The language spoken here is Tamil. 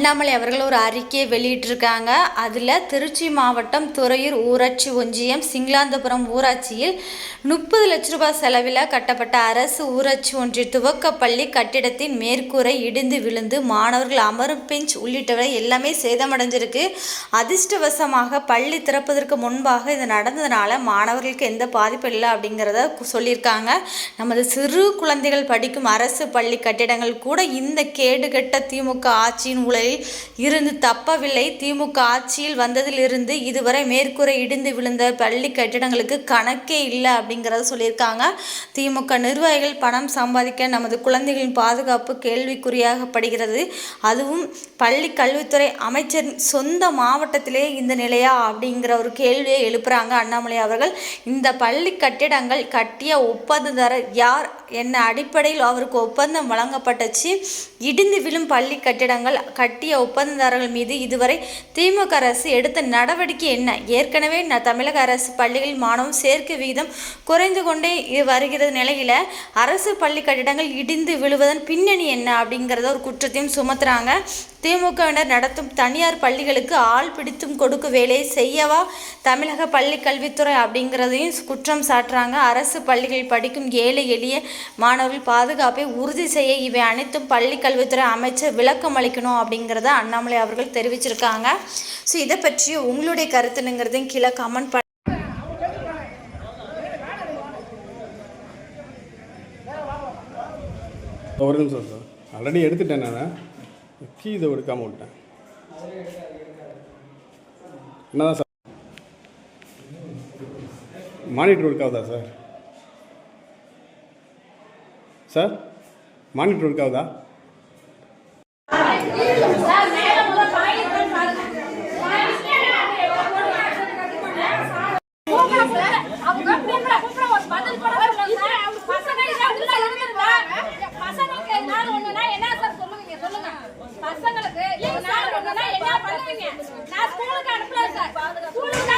அண்ணாமலை அவர்கள் ஒரு அறிக்கையை வெளியிட்டிருக்காங்க. அதில் திருச்சி மாவட்டம் துறையூர் ஊராட்சி ஒன்றியம் சிங்களாந்தபுரம் ஊராட்சியில் முப்பது லட்ச ரூபாய் செலவில் கட்டப்பட்ட அரசு ஊராட்சி ஒன்றிய துவக்கப்பள்ளி கட்டிடத்தின் மேற்கூரை இடிந்து விழுந்து மாணவர்கள் அமரும் பெஞ்ச் உள்ளிட்டவை எல்லாமே சேதமடைஞ்சிருக்கு. அதிர்ஷ்டவசமாக பள்ளி திறப்பதற்கு முன்பாக இது நடந்ததுனால மாணவர்களுக்கு எந்த பாதிப்பும் இல்லை அப்படிங்கிறத சொல்லியிருக்காங்க. நமது சிறு குழந்தைகள் படிக்கும் அரசு பள்ளி கட்டிடங்கள் கூட இந்த கேடுகட்ட திமுக ஆட்சியின் உலகில் இருந்து தப்பவில்லை. திமுக ஆட்சியில் வந்ததிலிருந்து இதுவரை மேற்கூரை இடிந்து விழுந்த பள்ளி கட்டிடங்களுக்கு கணக்கே இல்லை அப்படிங்கிறத சொல்லியிருக்காங்க. திமுக நிர்வாகிகள் பணம் சம்பாதிக்க நமது குழந்தைகளின் பாதுகாப்பு கேள்விக்குறியாகப்படுகிறது. அதுவும் பள்ளி கல்வித்துறை அமைச்சரின் சொந்த மாவட்டத்திலே இந்த நிலையா அப்படிங்கிற ஒரு கேள்வியை எழுப்புறாங்க அண்ணாமலை அவர்கள். இந்த பள்ளி கட்டிடங்கள் கட்டிய ஒப்பந்ததாரர் யார் என்ன அடிப்படையில் அவருக்கு ஒப்பந்தம் வழங்கப்பட்டுச்சு? இடிந்து விழும் பள்ளி கட்டிடங்கள் கட்டிய ஒப்பந்ததாரர்கள் மீது இதுவரை திமுக அரசு எடுத்த நடவடிக்கை என்ன? ஏற்கனவே தமிழக அரசு பள்ளிகளில் மாணவம் சேர்க்கை விகிதம் குறைந்து கொண்டே வருகிறது வருகிற அரசு பள்ளி கட்டிடங்கள் இடிந்து விழுவதன் பின்னணி என்ன அப்படிங்கிறத ஒரு குற்றத்தையும் சுமத்துறாங்க. திமுகவினர் நடத்தும் தனியார் பள்ளிகளுக்கு ஆள் பிடித்தும் கொடுக்க வேலையை செய்யவா? தமிழக பள்ளி கல்வித்துறை அப்படிங்கிறதையும் குற்றம் சாட்டுறாங்க. அரசு பள்ளிகளில் படிக்கும் ஏழை எளிய மாணவர்கள் பாதுகாப்பை உறுதி செய்ய இவை அனைத்தும் பள்ளி கல்வித்துறை அமைச்சர் விளக்கம் அளிக்கணும் அப்படிங்கிறத அண்ணாமலை அவர்கள் தெரிவிச்சிருக்காங்க. ஸோ இதை பற்றி உங்களுடைய கருத்துனுங்கிறதையும் கீழே கமெண்ட் பண்ண ஒரு நிமிஷம் சார். ஆல்ரெடி எடுத்துட்டேன் நான். கீ இதை எடுக்காமல் விட்டேன் என்னதான் sir monitor work sir sir monitor work ஆகுதா அவங்க பசங்களுக்கு என்ன பண்ணுவீங்க? நான் ஸ்கூலுக்கு அனுப்பல சார். ஸ்கூலுக்கு